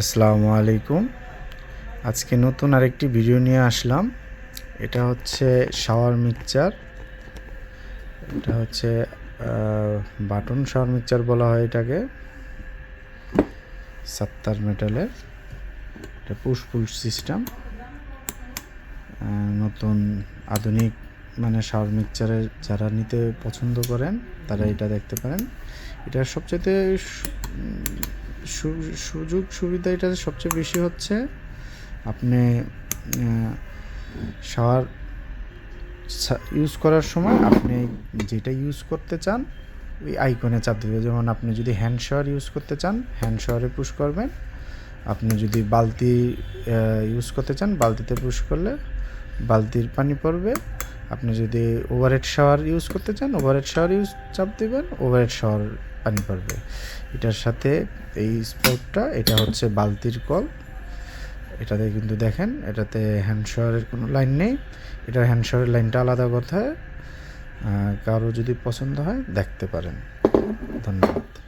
আসসালামু আলাইকুম। আজকে নতুন আরেকটি ভিডিও নিয়ে আসলাম। এটা হচ্ছে শাওয়ার মিক্সচার এটা হচ্ছে বাটন শাওয়ার মিক্সচার বলা হয় এটাকে। সাত্তার মেটালের এটা পুশ পুশ সিস্টেম নতুন আধুনিক মানে শাওয়ার মিক্সচারের যারা নিতে পছন্দ করেন, তারা এটা দেখতে পারেন। এটা সবচেয়ে সুযোগ সুবিধা এটা সবচেয়ে বেশি হচ্ছে। আপনি শাওয়ার ইউজ করার সময় আপনি যেটা ইউজ করতে চান, ওই আইকনে চাপ দেবে। যেমন আপনি যদি হ্যান্ড শাওয়ার ইউজ করতে চান হ্যান্ড শাওয়ারে পুশ করবেন। আপনি যদি বালতি ইউজ করতে চান, বালতিতে পুশ করলে বালতির পানি পড়বে। আপনি যদি ওভারহেড শাওয়ার ইউজ করতে চান ওভারহেড শাওয়ার ইউজ চাপ দেবেন ওভারহেড শাওয়ার পানি পড়বে। এটার সাথে এই স্পটটা এটা হচ্ছে বালতির কল। এটাতে কিন্তু দেখেন, এটাতে হ্যান্ড শাওয়ারের কোনো লাইন নেই। এটার হ্যান্ড শাওয়ারের লাইনটা আলাদা কথা। কারও যদি পছন্দ হয়, দেখতে পারেন। ধন্যবাদ।